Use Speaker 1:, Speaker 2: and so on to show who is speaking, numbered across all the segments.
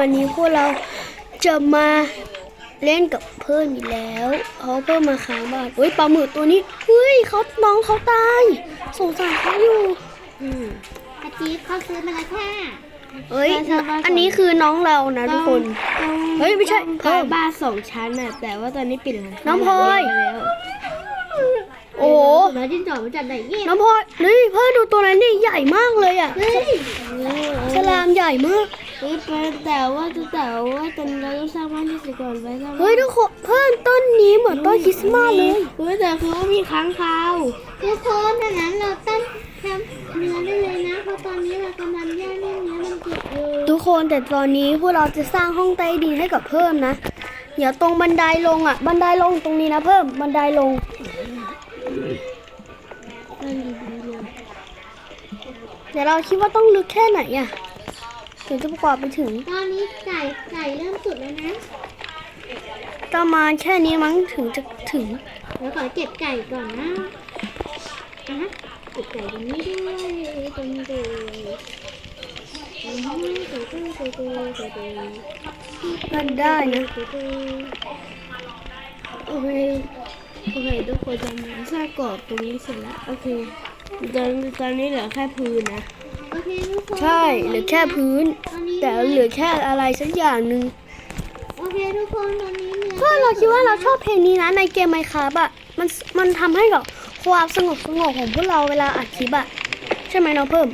Speaker 1: วันนี้พวกเราจะมาเล่นกับเพื่อนอีกแล้วเขาเพิ่มมาค้างบ้านเฮ้ยปลาหมึกตัวนี้เฮ้ยเขาน้องเขาตายสงสารเขาอยู่
Speaker 2: อืมอาจีบเขาซื้อมาแล้วค่ะ
Speaker 1: เฮ้ย
Speaker 2: ใช่ใช่
Speaker 1: อันนี้คือน้องเรานะทุกคนเฮ้ยไม่ใช่เพิ่ม
Speaker 3: บ้านสองชั้นน่ะแต่ว่าตอนนี้ปิดแล้ว
Speaker 1: น้องพลอย
Speaker 3: ไปแล้ว
Speaker 1: โอ้โห
Speaker 2: แล้วจิ้งจอกมาจากไหนเนี่ย
Speaker 1: น้องพลอยเฮ้ยเพื่อนดูตัวนั้นนี่ใหญ่มากเลยอะ
Speaker 2: เฮ้ย
Speaker 1: ฉลามใหญ่มาก
Speaker 3: เฮ้ยแต่ว่าแต่ว่าตอนนี้เราต้องสร้างบ้านที่เสร็จก่อนไปสร้างบ้าน
Speaker 1: เฮ้ยทุกคนเพื่อนต้นนี้เหมือนต้นคริสต์มาสเลย
Speaker 3: เฮ้ยแต่คือว่ามีค้างคาว
Speaker 2: ทุกคนดังนั้นเราตั้งแคมป์เนื้อได้เลยนะเพราะตอนนี้เรากำลังย่างเรื่องเนื้อมันเก็บอยู่
Speaker 1: ทุกคนแต่ตอนนี้พวกเราจะสร้างห้องใต้ดินให้กับเพิ่มนะเดี๋ยวตรงบันไดลงอะ บันไดลงตรงนี้นะเพิ่มบันไดลงเดี๋ยวเราคิดว่าต้องลึกแค่ไหนอะ ถึงจะประกอบไปถึง
Speaker 2: ตอนนี้ไก่ไก่เริ่มสุดแล้วนะ
Speaker 1: ประมาณแค่นี้มั้งถึงจะถึง
Speaker 2: เดี๋ยวขอเก็บไก่ก่อนนะอะฮะเก็บไก่ตรงนี้ด้วยตรงนี้ด้วยอืมตัวตัวตัวตัวตัวตัว
Speaker 1: มันได้นะ
Speaker 2: ตัวตัว
Speaker 3: โอเคโอเคทุกคนจะมาสร้างกรอบตรงนี้เสร็จแล้ว โอเคตอนตอนนี้เหลือแค่พื้นนะ
Speaker 2: โอเคทุกคน
Speaker 1: ใช่เหลือแค่พื้น
Speaker 2: ตอนนี้
Speaker 1: แต่เหลือแค่อะไรสักอย่างหนึ่ง
Speaker 2: โอเคทุกคนตอนนี้เนื้อ
Speaker 1: ก็เราคิดว่าเราชอบเพลงนี้นะในเกมไมค์ครับอะมันมันทำให้กับความสงบสงบของพวกเราเวลาอัดคลิปอะใช่ไหมน้องเพิ่ม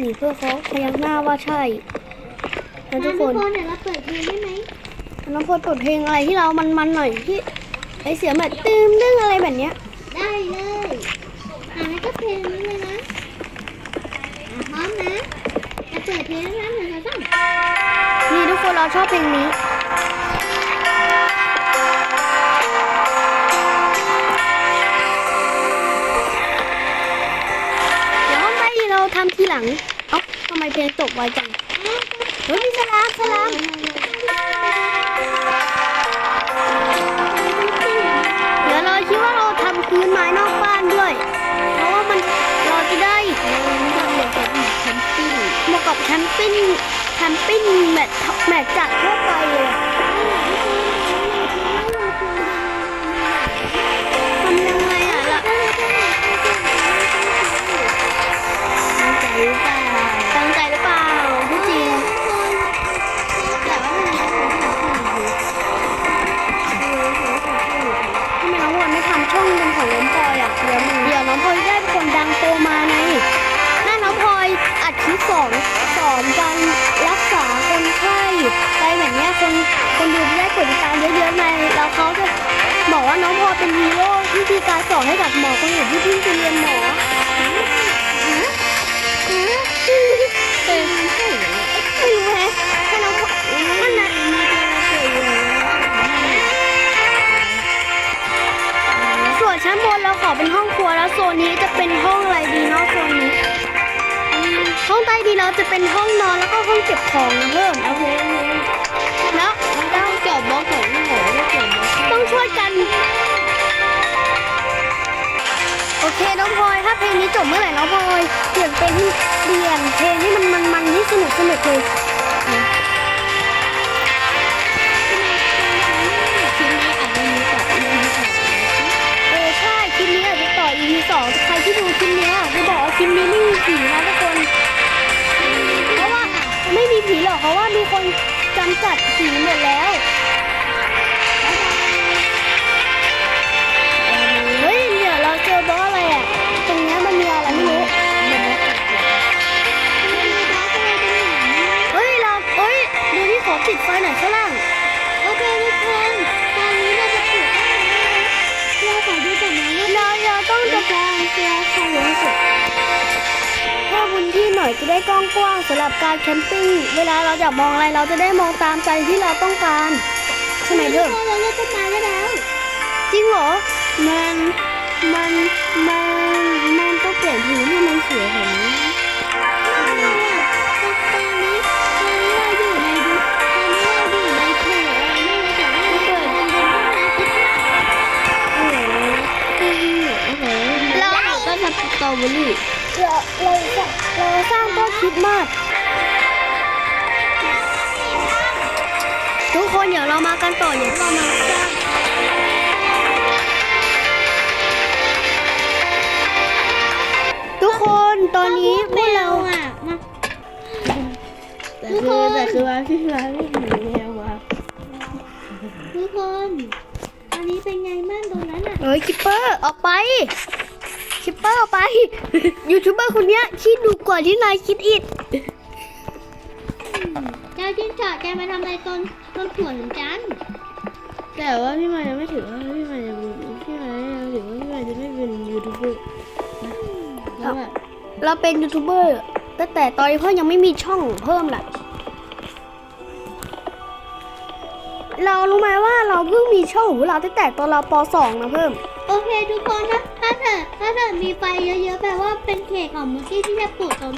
Speaker 1: นี่เพื่อเขาพยักหน้าว่าใช่นะทุกคน
Speaker 2: ทุกคนเดี๋ยวเราเปิดเพลงได้ไหม
Speaker 1: น้องพลเปิดเพลงอะไรที่เรามันๆหน่อยที่ไอเสียงแบบตื้มดึงอะไรแบบเนี้ย
Speaker 2: ได้เลยอ่าแล้วก็เพลงนี้เลยนะอะพร้อมนะจะเปิดเพลงแล้ว นี่
Speaker 1: ทุกคนเราชอบเพลงนี้เดี๋ยวห้องใต้ดินเราทำทีหลัง เอ้าทำไมเพลงตกไวจังเฮ้ยมีสลามสลาม มาะกับแคมปิ้งแคมปิ้งแบบแบบจัดทั่วไปเลยอะทำยังไงอะล่ะตั้งใจหรือเปล่าตั้งใจหรือเปล่าพี่จริง
Speaker 2: แต่ว่ามันยังไม่ถึง
Speaker 1: ทำไมน้องวอนไม่ทำช่องเป็นของน้องพลอยอะเดี๋ยวเดี๋ยวน้องพลอยได้เป็นคนดังโตมาไงน่าน้องพลอยอัดคลิปสอนส อนการรักษาคนไข้ไปแบบเนี้ยคนคนดูได้กดติดตามเยอะๆไงแล้วเขาจะบอกว่าน้องพอเป็นฮีโร่วิธีการสอนให้กับหมอคนอื่นที่เพิ่งจะเรียนหมอเออไม่รู้แฮะแค่น้องพลอยนั่นนะส่วนชั้นบนเราขอเป็นห้องครัวแล้วโซนนี้จะเป็นห้องอะไรดีเนาะโซนนี้ ห้องใต้ดินเราจะเป็นห้องนอนแล้วก็ห้องเก็บของเพิ่มโอเคแล้ว
Speaker 3: ต้องเกี่ยวบล็อกของหนูต้องเกี่ยวบล็อก
Speaker 1: ต้องช่วยกัน โอเคน้องพลอยถ้าเพลงนี้จบเมื่อไหร่น้องพลอยเปลี่ยนเพลงให้เปลี่ยนเพลงให้มันมันมันให้สนุกสนุกเลย
Speaker 3: ชิ้นนี้อาจจะมีต่อมีต่อ
Speaker 1: เออใช่คลิปนี้อาจจะต่อ EP สองใครที่ดูคลิปนี้จะบอกว่าคลิปนี้ไม่มีผีนะ อกเพราะว่ามีคนจำกัดสีหมดแล้ว จะได้
Speaker 2: กว้า
Speaker 1: งกว้างๆสำหรับการแคมปิ้ง เวลาเราจะมองอะไรเราจะได้มองตามใจที่เราต้องการใช่ไหมเพิ่ม
Speaker 2: เราเลือกต้นไม้ได้แล้ว
Speaker 1: จริงเหรอ
Speaker 3: มัน มัน มัน มันต้องเปลี่ยนพื้นให้มันสวยกว่านี้
Speaker 2: อะไรอะตอนนี้ตอนนี้เราอยู่ในดูตอนนี้เราอยู่ในเขตอะไร
Speaker 3: สร้า
Speaker 1: งต้นคิดมากทุกคนเดี๋ยวเรามากันต่อเดี๋ยวเรามาสร้างทุกคนตอนนี้พวกเรา
Speaker 2: อะมา
Speaker 3: แต่คือแต่คือว่าพี่ร้านไม่เห็นแมวว่ะ
Speaker 2: ทุกคน อันนี้เป็นไงบ้างตรงนั้นอะ
Speaker 1: เฮ้ยคิปเปอร์ออกไป คิปเปอร์ออกไป ยูทูบเบอร์คนเนี้ยคิดดูกว่าที่นายคิดอีก
Speaker 2: เจ้าจิ้งจอกแกมาทำอะไรต้นต้นขวดของฉัน
Speaker 3: แต่ว่าพี่มายังไม่ถือว่าพี่มายังพี่มายังถือว่าพี่มาจะไม่เป็นยูทูบเบอร์นะแล้วแบบ
Speaker 1: เราเป็นยูทูบเบอร์ตั้งแต่ตอนนี้เพื่อนยังไม่มีช่องเพิ่มแหละ เรารู้ไหมว่าเราเพิ่งมีช่องของเราตั้งแต่ตอนเราป .2 นะเพิ่ม
Speaker 2: โอเคทุกคนถ้าถ้าเกิดถ้าเกิดมีไฟเยอะๆแปลว่าเป็นเขตของมุกกี้ที่จะปลูกต้น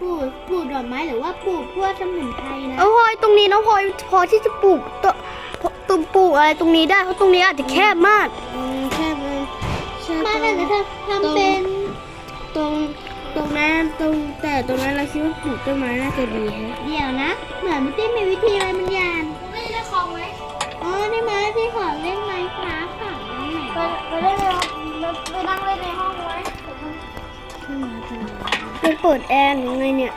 Speaker 2: ปลูกปลูกดอกไม้หรือว่าปลูกพวกสมุนไพรนะ
Speaker 1: เอาพลอยตรงนี้น้องพลอยพอที่จะปลูกตตุ่มปลูกอะไรตรงนี้ได้เพราะตรงนี้อาจจะแคบมาก
Speaker 3: อืมแค่เป็นแค่
Speaker 2: มา
Speaker 3: ตร
Speaker 2: แต่
Speaker 3: ง
Speaker 2: จะทำเป็น
Speaker 3: ตรงตรงนั้นตรงแต่ตรงนั้นเราคิดว่าปลูกต้นไม้น่าจะดีฮะ
Speaker 2: เดี๋ยวนะ เหมือนมุกกี้มีวิธีอะไรบางอย่างไม่ได้คล องไหมอ๋อได้ไหมพี่ขอเล่นไมค์ครับค่ะไปไปเล่นในห้องไปนั่งเล่นในห้องไว้
Speaker 3: ขึ้นมาตรงนี้
Speaker 1: เป็นเปิดแอร์หรือไงเนี่ย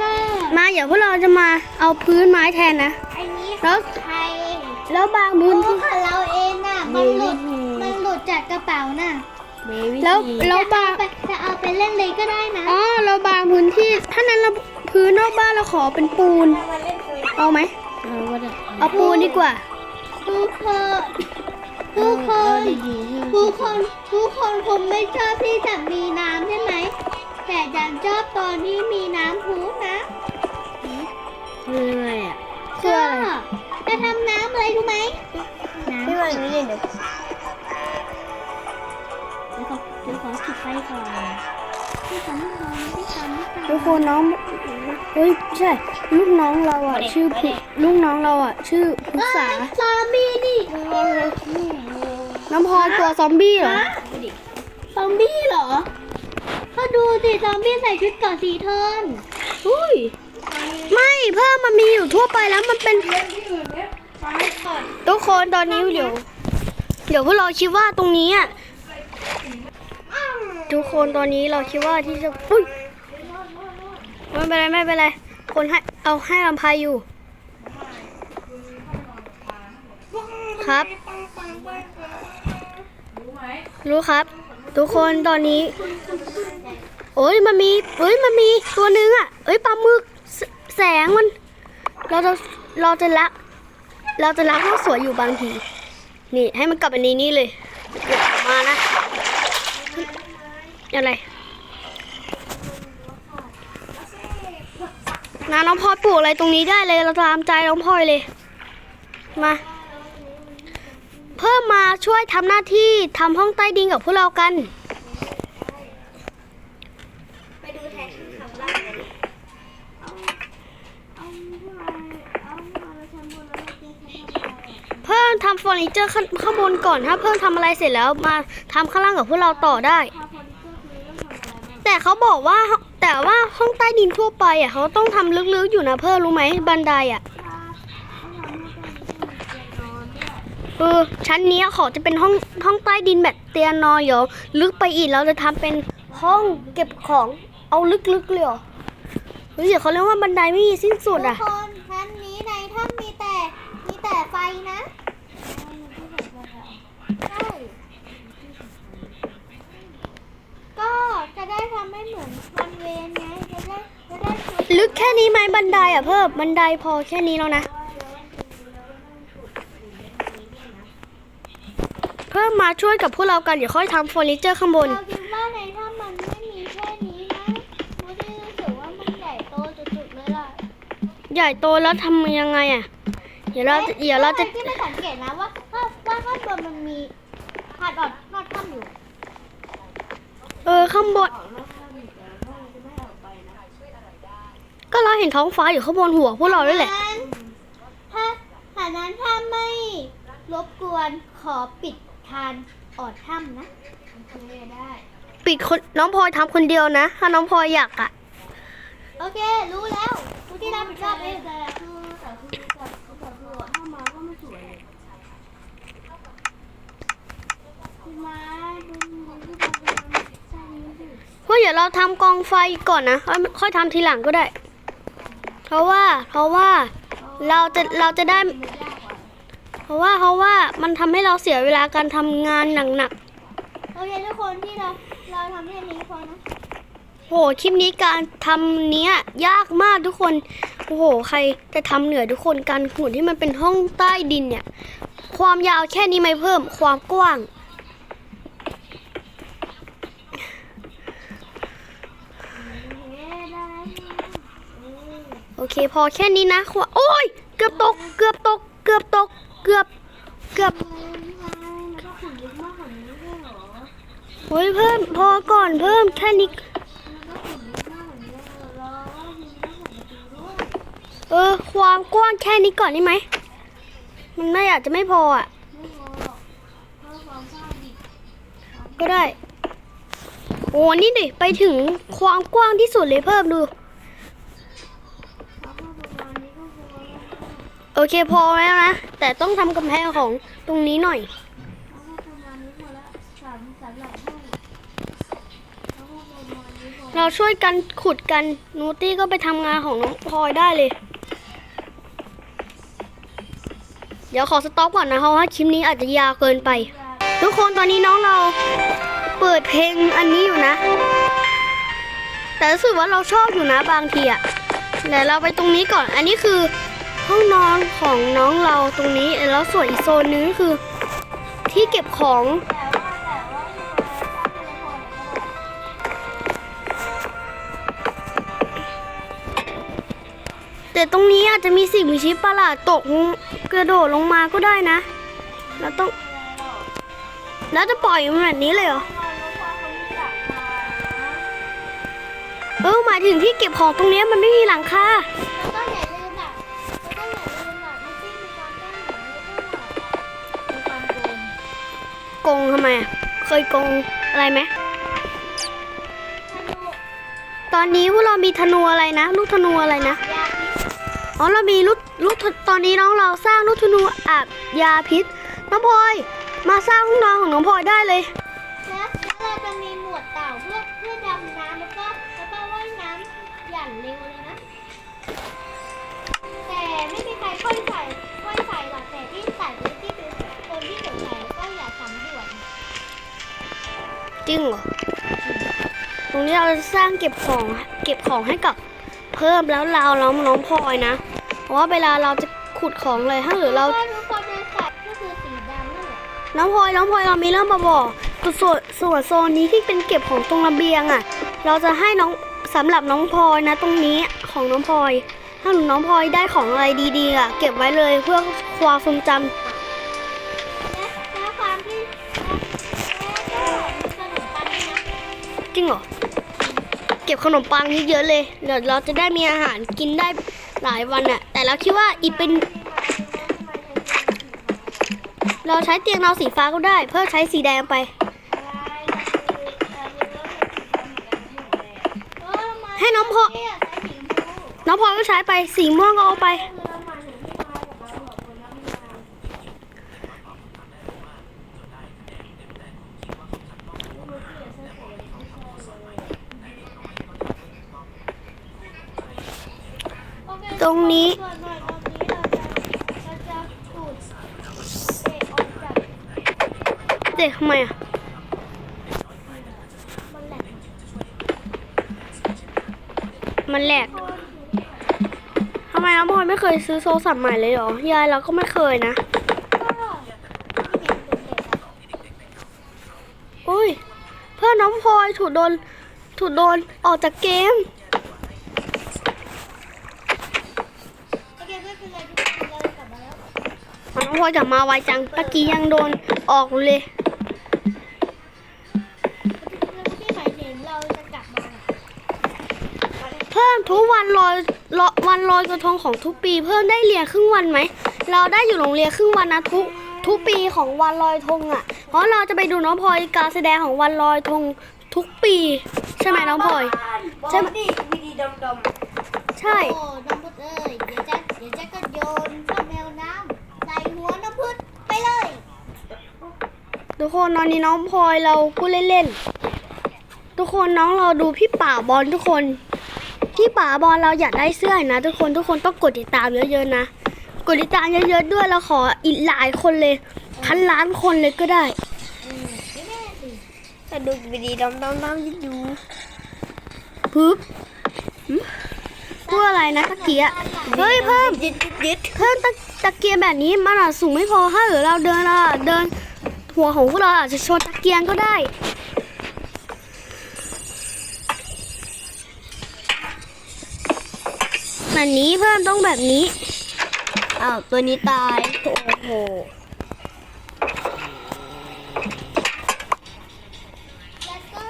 Speaker 2: ก็
Speaker 1: มาเดี๋ยวพวกเราจะมาเอาพื้นไม้แทนนะ
Speaker 2: ไอ้นี้
Speaker 1: แล้ว
Speaker 2: ใคร
Speaker 1: แล้วบาง
Speaker 2: โอ้
Speaker 1: พื้นที่
Speaker 2: ของเราเองน่ะ มันหลุด มันหลุดจากกระเป๋าน่ะ
Speaker 3: เบบี้
Speaker 1: แล้ว
Speaker 3: ที
Speaker 1: แล้วบาง
Speaker 2: ไปจะเอาไปเล่นเลยก็ได้นะ
Speaker 1: อ๋อเราบางพื้นที่ ถ้านั้นเราพื้นนอกบ้านเราขอเป็นปูน เอาไหม
Speaker 3: เราก็ได้
Speaker 1: เอาปูนดีกว่า
Speaker 2: ทุกคนทุกค
Speaker 3: เอา
Speaker 2: น
Speaker 3: ดีๆใช่ไหม
Speaker 2: ทุกคนทุกคนคงไม่ชอบที่จะมีน้ำใช่ไหม แต่ฉันชอบตอนที่มีน้ำพุนะ
Speaker 3: คืออะไรอะ
Speaker 1: คืออะไร
Speaker 2: ก็จะทำน้ำอะไรรู้ไหมน้ำ
Speaker 1: พี่มาอย่างนี้เดี๋ยว
Speaker 2: เดี๋ยวขอเดี๋ยวขอจุดไฟก่อน ที่ทำไม่ทำที่ทำไม่ทำ
Speaker 1: ทุกคนน้องเฮ้ยไม่ใช่ ลูกน้องเราอะ ชื่อพุลูกน้องเราอะ ชื่อพุษา
Speaker 2: ซอมบี้นี่
Speaker 1: น้ำพลอยตัวซอมบี้เหรอ
Speaker 2: ซอมบี้เหรอเขาดูสิซอมบี้ใส่ชุดเกราะสีทอง
Speaker 1: อุ้ยไม่เพิ่มมันมีอยู่ทั่วไปแล้วมันเป็นทุกคนตอนนี้เดี๋ยวเดี๋ยวพวกเราคิดว่าตรงนี้อะ ทุกคนตอนนี้เราคิดว่าที่จะอุ้ยไม่เป็นไรไม่เป็นไร คนให้เอาให้ลำพายอยู่ ครับ รู้ครับ ทุกคนตอนนี้ โอ้ยมันมีเอ้ยมันมีตัวหนึงอะ เอ้ยปลาหมึกแสแสงมัน เราจะเราจะละเราจะรักโลกสวยอยู่บางที นี่ให้มันกลับอันนี้นี่เลยกิดออกมานะ อะไรนาน้องพลอยปลูกอะไรตรงนี้ได้เลยเราตามใจน้องพลอยเลย มา เพิ่มมาช่วยทำหน้าที่ทำห้องใต้ดินกับพวกเรากันเพิ่มทำเฟอร์นิเจอร์ข้างข้างบนก่อนถ้าเพิ่มทำอะไรเสร็จแล้วมาทำข้างล่างกับพวกเราต่อได้ แต่เขาบอกว่าแต่ว่าห้องใต้ดินทั่วไปอะเขาต้องทำลึกๆอยู่นะเพิ่มรู้ไหมบันไดอะเออชั้นนี้ขอจะเป็นห้องห้องใต้ดินแบบเตียงนอนเดี๋ยวลึกไปอีกเราจะทำเป็นห้องเก็บของเอาลึกๆเลยเหรอเฮ้ยเดี๋ยวเขาเรียกว่าบันไดไม่มีสิ้นสุดอะ
Speaker 2: ทุกคนชั้นนี้ในถ้ำมีแต่มีแต่ไฟนะใช่ก็ จะได้ทำให้เหมือนบันเวนไงจะได้จะได้สวย
Speaker 1: ลึกแค่นี้ไหมบันไดอะเพิ่มบันไดพอแค่นี้แล้วนะ เพิ่มมาช่วยกับพวกเรากันเดี๋ยวค่อยทำเฟอร์นิเจอร์ข้างบน
Speaker 2: เราคิดว่าในถ้ำมันไม่มีแค่นี้นะไม่ได้รู้สึกว่ามันใหญ่โตจุดๆเลยล่ะ
Speaker 1: ใหญ่โตแล้วทำยังไงอะ เดี๋ยวเราจะเดี๋ยวเราจะ
Speaker 2: ที่ไม่สังเกตนะว่าว่าว่าข้างบนมันมีหาดอดนอดถ้ำอยู่
Speaker 1: เออข้างบนก็เราเห็นท้องฟ้าอยู่ข้างบนหัวพวกเราด้วยแหละ
Speaker 2: ถ้าหานั้นถ้าไม่รบกวนขอปิดทานออดถ้ำนะ
Speaker 1: ปิดคนน้องพลอยทำคนเดียวนะ ถ้าน้องพลอยอยากอะ
Speaker 2: โอเค รู้แล้วผู้ที่รับผิดชอบเองรื่อแต่คืคือที่มา
Speaker 1: ราทำกองไฟก่อนนะค่อยค่อยทำทีหลังก็ได้ เพราะว่าเพราะว่าเราจะเราจะได้ เพราะว่าเพราะว่ามันทำให้เราเสียเวลาการทำงานหนัก
Speaker 2: โอเคทุกคนที่เราเราทำแค่นี้พอนะ
Speaker 1: ๆโหคลิปนี้การทำเนี้ยยากมากทุกคนโอ้โหใครจะทำเหนื่อยทุกคนการหุ่นที่มันเป็นห้องใต้ดินเนี่ย ความยาวแค่นี้ไม่เพิ่มความกว้าง
Speaker 2: เย้ได้
Speaker 1: โอ เคพอแค่นี้นะขวโอ้ย เกือบตก เกือบตก เกือบตก เกือบ เกือบ
Speaker 2: มันก็ขุนเยอะมากกว่านี้ด้วยเพิ่
Speaker 1: มพอก่อนเพิ่มแค่นี้
Speaker 2: เออ
Speaker 1: ความกว้างแค่นี้ก่อนได้ไหม มันไม่อาจจะไม่พออะ
Speaker 2: ก็
Speaker 1: ได้ โอ้นี่ดิ ไปถึงความกว้างที่สุดเลยเพิ่มดู
Speaker 2: เพราะว่าประมาณนี้ก็พอแล้ว
Speaker 1: โอเคพอแล้วนะ แต่ต้องทำกำแพงของตรงนี้หน่อย
Speaker 2: เรา
Speaker 1: ช่วยกันขุดกันนูตี้ก็ไปทำงานของน้องพลอยได้เลย เดี๋ยวขอสต็อปก่อนนะเพราะว่าคลิปนี้อาจจะยาวเกินไป ทุกคนตอนนี้น้องเราเปิดเพลงอันนี้อยู่นะ แต่รู้สึกว่าเราชอบอยู่นะบางทีอะเดี๋ยวเราไปตรงนี้ก่อนอันนี้คือ ห้องนอนของน้องเราตรงนี้แล้วส่วนอีกโซนนึงก็คือ ที่เก็บของ
Speaker 2: แต่ตรงนี้
Speaker 1: อาจจะมีสิ่งมีชีวิตประหลาดตกกระโดดลงมาก็ได้นะเราต้อง แล้วจะปล่อยมันแบบนี้เลยเหรอ เออหมายถึงที่เก็บของตรงนี้มันไม่มีหลังคา
Speaker 2: โกง
Speaker 1: ทำไมอะ เคยโกงอะไรไหม ตอนนี้พวกเรามีธนูอะไรนะ ลูกธนูอะไรนะ อ๋อ เรามีลูกลูกตอนนี้น้องเราสร้างลูกธนูอาบยาพิษ น้องพลอย มาสร้างห้องนอนของน้องพลอยได้เลย
Speaker 2: จริง
Speaker 1: เหรอ ตรงนี้เราจะสร้างเก็บของเก็บของให้กับเพิ่มแล้วเราแล้วน้องพลอยนะ เพราะว่าเวลาเราจะขุดของเลยถ้าหรือเรา
Speaker 2: ก็ทุกคนจะใส่ก็คือสีดำนั่นแหละ
Speaker 1: น้องพลอยน้องพลอยเรามีเรื่องมาบอกคือส่วนส่วนโซนนี้ที่เป็นเก็บของตรงระเบียงอะ เราจะให้น้องสำหรับน้องพลอยนะ ตรงนี้ของน้องพลอย ถ้าหนูน้องพลอยได้ของอะไรดีๆอะ เก็บไว้เลยเพื่อความทรงจำ ริงเหรอ เก็บขนมปังเยอะๆเลย เดี๋ยวเราจะได้มีอาหารกินได้หลายวันอะแต่เราคิดว่าอีกเป็น เราใช้เตียงนอนสีฟ้าก็ได้ เพื่อใช้สีแดงไป ให้น้องพอน้องพอก็ใช้ไป สีม่วงก็เอาไป ตรงนี้ เด็กทำไมอะมันแหลกทำไมน้องพลไม่เคยซื้อโทรศัพท์ใหม่เลยเหรอ ยายเราก็ไม่เคยนะ อุ้ย เพื่อนน้องพลอยถูกโดน ถูกโดนออกจากเกม น้อง พลอยกลับมาไวจังตะกี้ยังโดนออกเลยเพิ่มทุกวันลอยลอยวันลอยกระทงของทุกปี เพิ่มได้เรียนครึ่งวันไหมเราได้อยู่โรงเรียนครึ่งวันนะทุกทุกปีของวันลอยธงอะ เพราะเราจะไปดูน้องพลอยการแสดงของวันลอยธงทุกปี ใช่ไหมน้องพลอยใช่ไหม
Speaker 3: ดิวิดีดมดม
Speaker 1: ใช่
Speaker 2: โอ้น้ำพุดเอ้ยเดี๋ยวจะเดี๋ยวจะก็โยนข้าวแมวน้ำใส่หัวน้ำพุดไปเลย
Speaker 1: ทุกคนตอนนี้น้องพลอยเราพูดเล่นๆทุกทุกคนน้องเราดูพี่ป่าบอลทุกคน พี่ป่าบอลเราอยากได้เสื้อนะ ทุกคนทุกคนต้องกดติดตามเยอะๆนะ กดติดตามเยอะๆด้วยเราขออีกหลายคนเลยพันล้านคนเลยก็ได้
Speaker 2: ไม่แน่สิ
Speaker 3: สนุกดีดีดำดำดำยิดยู
Speaker 1: ปึ๊บหึพูดอะไรนะตะเกียะเฮ้ยเพิ่ม
Speaker 3: ยิดยิดยิด
Speaker 1: เพิ่มตะตะเกียงแบบนี้มันอาจสูงไม่พอถ้าหรือเราเดินอะเดิน หัวของพวกเราอาจจะชนตะเกียงก็ได้แบบนี้เพิ่มต้องแบบนี้
Speaker 3: อ้าวตัวนี้ตาย โอ้โห
Speaker 2: แล้วก็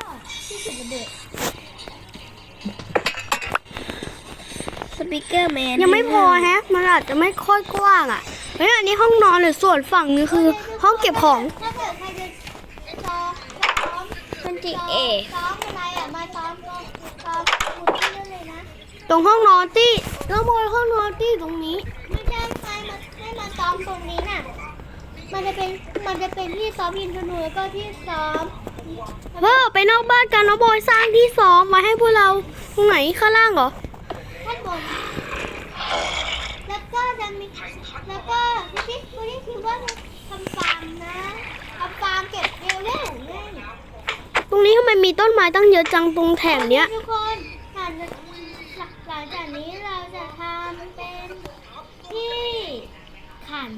Speaker 2: ที่สุดระเบิด
Speaker 3: สปีกเกอร์แมน
Speaker 1: ยังไม่พอฮะ มันอาจจะไม่ค่อยกว้างอะ เฮ้ยอันนี้ห้องนอนหรือส่วนฝั่งนึงคือ ห้องเก็บของ
Speaker 2: ถ้าเกิดใครจะซ้อมซ้อม
Speaker 3: มันจิเอ
Speaker 2: ซ้อมอะไรอะมาซ้อมซ้อมซ้อมหมุนที่นั่นเลยนะ
Speaker 1: ตรงห้องนอนที่แล้วบนห้องนอนที่ตรงนี้
Speaker 2: ไม่ใช่ใครมาให้มาซ้อมตรงนี้น่ะมันจะเป็นมันจะเป็นที่ซ้อมยิงธนูแล้วก็ที่ซ้อม
Speaker 1: เพิ่มไปนอกบ้านกันแล้วบอยสร้างที่ซ้อมไว้ให้พวกเราตรงไหนข้างล่างเหรอ
Speaker 2: ข้างบนแล้ว ก็จะมีแล้วก็พี่คุณที่คิดว่าทำฟาร์มนะทำฟาร์มเก็บเร็วเร็วเร่ง
Speaker 1: ตรงนี้ทำไมมีต้นไม้ตั้งเยอะจังตรงแถบเนี้ย
Speaker 2: ทุกคนหลังจากหลังจากนี้เราจะทำเป็นที่ขัน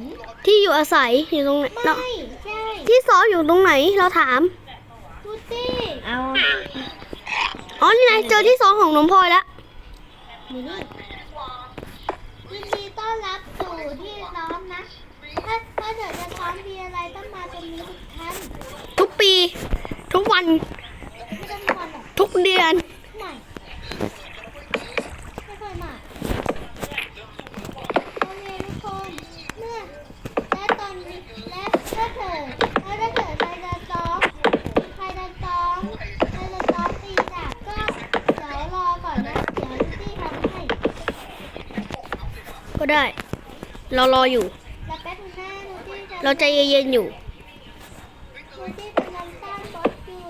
Speaker 1: ที่อยู่อาศัยอยู่ตรงไหนเนาะ
Speaker 2: ไม่ใช่
Speaker 1: ที่ซ้อมอยู่ตรงไหนเราถาม
Speaker 2: พุตตี้
Speaker 3: เอา
Speaker 1: อ๋อนี่ไงเจอที่ซ้อมของน้องพลอยแล้ว
Speaker 2: นี่นี่ยินดีต้อน รับสู่ที่ซ้อมนะ ถ้าถ้าเกิดจะซ้อมมีอะไรต้องมาตรงนี้ทุกท่าน
Speaker 1: ทุกปี ทุกวัน
Speaker 2: ไม่ต้องมีวันหรอก
Speaker 1: ทุกเดือน
Speaker 2: ไม่ไม่เคยมาโอเคทุกคนเมื่อและตอนนี้และถ้าเกิดและถ้าเกิดใครจะซ้อมใครจะซ้อมใครจะซ้อมตีจากก็เดี๋ยวรอก่อนนะเดี๋ยวที่ทำให้
Speaker 1: ก็ได้ เรารออยู่
Speaker 2: แล้วแป๊บนึงนะดูที่จะ
Speaker 1: เราใจเย็นๆอยู่
Speaker 2: ดูที่กำลังสร้างบอสอยู่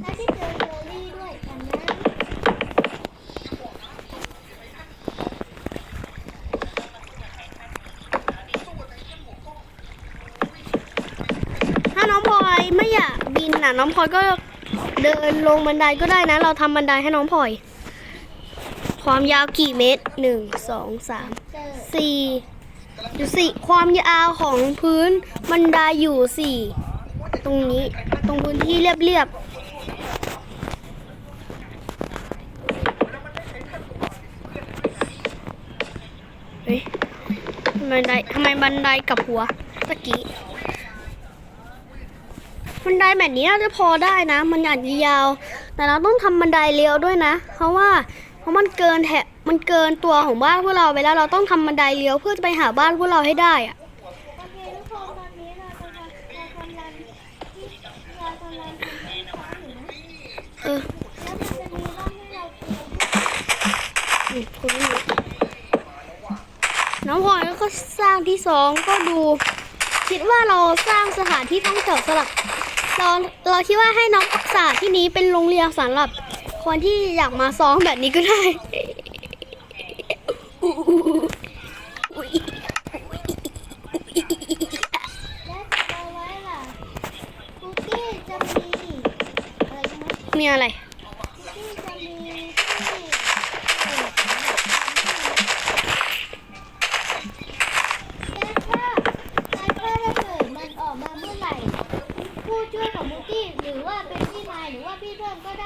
Speaker 2: และที่เจอเจอรี่ด้วยกันนะ
Speaker 1: ถ้าน้องพลอยไม่อยากบินน่ะ น้องพลอยก็เดินลงบันไดก็ได้นะ เราทำบันไดให้น้องพลอย ความยาวกี่เมตรหนึ่งสองสามสี่อยู่สี่ความยาวของพื้นบันไดอยู่สี่ตรงนี้ตรงพื้นที่เรียบๆเฮ้ยบันไดทำไมบันไดกับหัวตะกี้บันไดแบบนี้น่าจะพอได้นะ มันอาจจะยาว แต่เราต้องทำบันไดเลี้ยวด้วยนะ เพราะว่า ราะมันเกินแถมันเกินตัวของบ้านพวกเราไปแล้วเราต้องทำบันไดเลี้ยวเพื่อจะไปหาบ้านพวกเราให้ได้อะ
Speaker 2: เคทุกคนตอนนี้เราจะทำเรากำลังที่เรากำลังทำให้ซ้อน้
Speaker 1: อ
Speaker 2: ง
Speaker 1: พลอยก็สร้างที่สองก็ดู คิดว่าเราสร้างสถานที่ท่องเที่ยวสำหรับเราเราคิดว่าให้น้องสถานที่นี้เป็นโรงเรียนสำหรับ คนที่อยากมาซ้อมแบบนี้ก็ได้
Speaker 2: มีอะไร ผู้ช่วยของมุกกี้หรือว่าเป็นพี่นายหรือว่าพี่เพิ่มก็ได้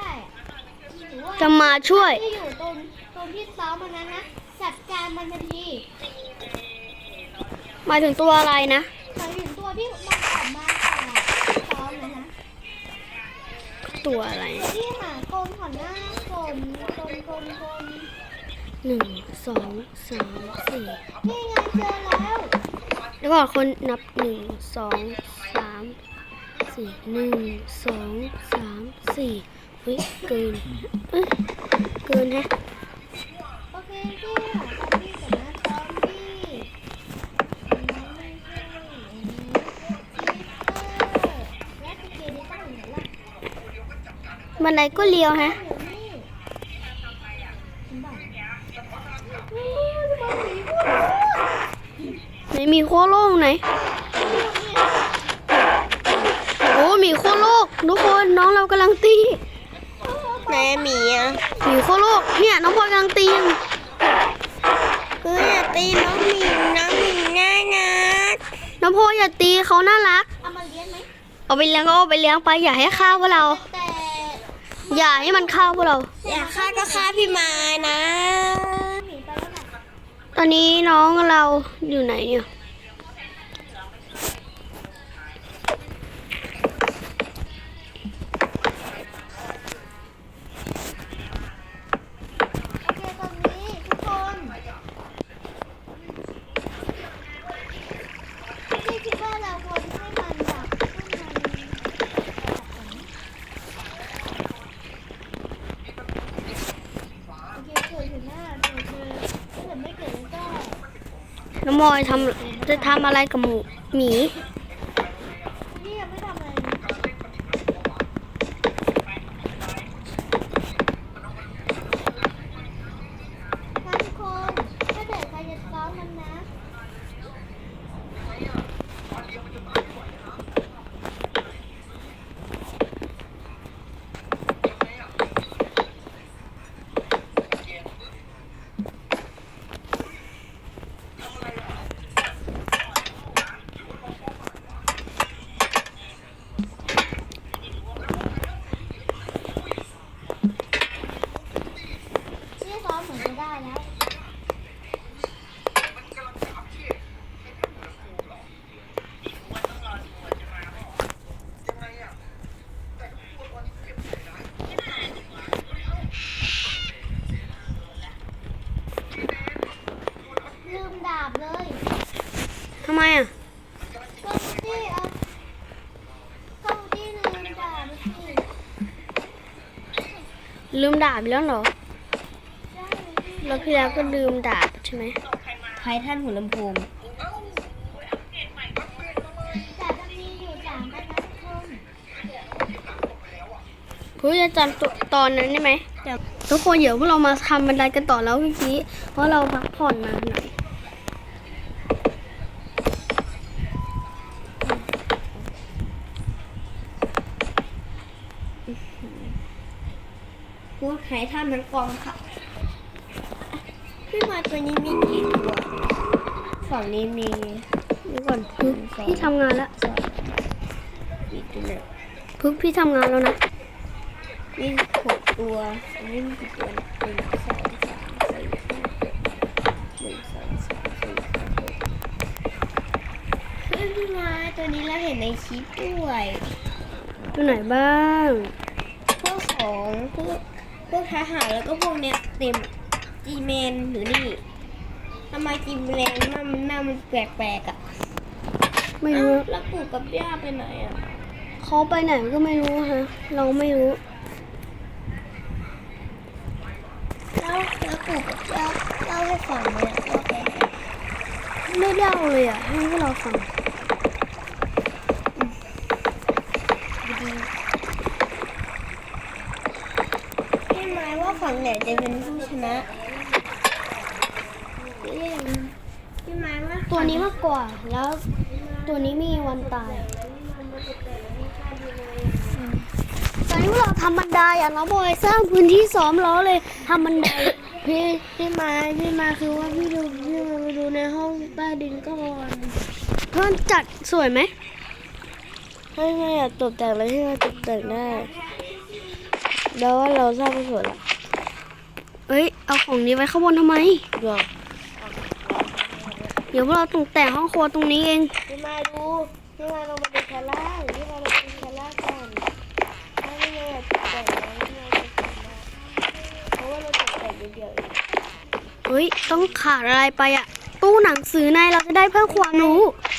Speaker 1: จะมาช่วย
Speaker 2: ที่อยู่ตรงตรงที่ซ้อมมันนั้นนะจัดการมันทันที
Speaker 1: หมายถึงตัวอะไรนะ
Speaker 2: หมายถึงตัวที่มันออกมาจากที่ซ้อมนะฮะ
Speaker 1: ตัวอะไร
Speaker 2: ตัวที่หาโกนก่อนหน้าโกนโกนโกนโกน
Speaker 1: หนึ่งสองสามสี่
Speaker 2: นี่ไงเจอแล้ว
Speaker 1: แล้วก่อนคนนับหนึ่งสองสามสี่หนึ่งสองสามสี่ เฮ้ยเกินเอ้ยเกินฮะ
Speaker 2: โอเคพี่หาซอมบี้ก่อนนะซอมบี้อันนั้นไม่ใช่อันนี้ซิสเตอร์และสเกลิตันไหนล่ะ
Speaker 1: ไดก็เลี้ยวฮะไหนมีโคโลกไหน โอ้มีโคโลกทุกคนน้องเรากำลังตี
Speaker 3: ไหนหมีอะ
Speaker 1: หมีโคโลกเนี่ยน้องพลอยกำลังตีอยู่
Speaker 3: เฮ้ยอย่าตีน้องหมีน้องหมีน่ารัก
Speaker 1: น้องพลอยอย่าตีเขาน่ารัก
Speaker 2: เอามาเลี้ยงไหม
Speaker 1: เอาไปเลี้ยงก็เอาไปเลี้ยงไปอย่าให้ฆ่าพวกเรา
Speaker 2: แต่
Speaker 1: อย่าให้มันฆ่าพวกเรา
Speaker 3: อยากฆ่าก็ฆ่าพี่ไม้นะ
Speaker 2: หมีไปแล้วน่ะ
Speaker 1: ตอนนี้น้องเราอยู่ไหนเนี่ย
Speaker 2: โอเคตอนนี้ทุกคนพี่คิดว่าเราควรให้มันแบบให้มันโอเคเกิดถึงหน้าเกิดเลยถ้าเกิดไม่เกิดก็
Speaker 1: น้อง มอยทำจะทำอะไรกับหมูหมี
Speaker 2: นี่ยังไม่ทำอะไรเลยงั้นทุกคนถ้าเกิดใครจะซ้อมมันนะ นี่ซ้อมเหมือนจะได้แล้ว ลืมดาบเลย
Speaker 1: ทำไมอะ
Speaker 2: ก็ที่เอาก็ที่ลืมดาบเมื่อกี้
Speaker 1: ลืมดาบอีกแล้วเหรอ
Speaker 2: ได้เลยพี่
Speaker 1: แล้วพี่แล้วก็ลืมดาบใช่ไหม
Speaker 3: ไททันหัวลำโพง
Speaker 2: แต่จะมีอยู่สามใบนะทุกคน
Speaker 1: คุณจะจำตัวตอนนั้นได้ไหมทุกคนเดี๋ยวพวกเรามาทำบันไดกันต่อแล้วเมื่อกี้เพราะเราพักผ่อนมาหน่อ
Speaker 3: ททันมันกองค่ะพี่ไม้ตัวนี้มีกี่ตัวฝั่งนี้มี
Speaker 1: เดี๋ยวก่อนพึกพี่ทำงานแล้ว
Speaker 3: อีกตัวหนึ่ง
Speaker 1: พึกพี่ทำงานแล้วนะ
Speaker 3: มีหกตัวอันนี้มีกี่ตัวนะหนึ่งสองสามสี่ห้าหนึ่งสองสามสี่ห้าหกเฮ้ยพี่ไม้ตัวนี้เราเห็นในคลิปด้วย
Speaker 1: อยู่ไหนบ้าง
Speaker 3: พวกของพวก พวกทหารแล้วก็พวกเนี้ยเต็มจีเมนหรือนี่ทำไมจีเมนหน้ามันหน้ามันแปลกๆอะ
Speaker 1: ไม่รู้
Speaker 3: อ้าวแล้วปู่กับย่าไปไหนอะ
Speaker 1: เขาไปไหนก็ไม่รู้ฮะ เราไม่รู้
Speaker 3: แล้วแล้วปู่กับย่าเล่าให้ฟังไหมอะว่าไปไหน
Speaker 1: ไม่เล่าเลยอะให้พวกเราฟัง
Speaker 3: พี่ไม้ว่าฝั่ง ไหนจะเป็นผู้ชนะพี่ไม้ว่า
Speaker 1: ตัวนี้มากกว่า แล้วตัวนี้มีวันตาย ตอนนี้พวกเราทำบันไดอะน้องบอยสร้างพื้นที่ซ้อมล้อเลยทำบันได
Speaker 3: พี่พี่ไม้พี่ไม้คือว่าพี่ดูพี่มาไปดูในห้องใต้ดินก่อน
Speaker 1: เพื่อนจัดสวยไหม
Speaker 3: ให้ไม่อยากตกแต่งอะไรที่เราตกแต่งได้แล้วว่าเราสร้างสวยละ
Speaker 1: เอ้ย เอาของนี้ไว้ข้างบนทำไม
Speaker 3: หรอก
Speaker 1: เดี๋ยวพวกเราตกแต่งห้องครัวตรงนี้เอง
Speaker 3: พี่ไม้ดูพี่ไม้ลงมาดูชั้นล่างพี่ไม้ลงมาดูชั้นล่างก่อนถ้าพี่ไม้อยากตกแต่งอะไรพี่ไม้จะทำได้เพราะว่าเราตกแต่งเดียวๆเอง
Speaker 1: เฮ้ย ต้องขาดอะไรไปอะตู้หนังสือในเราจะได้เพิ่มความรู้
Speaker 3: พ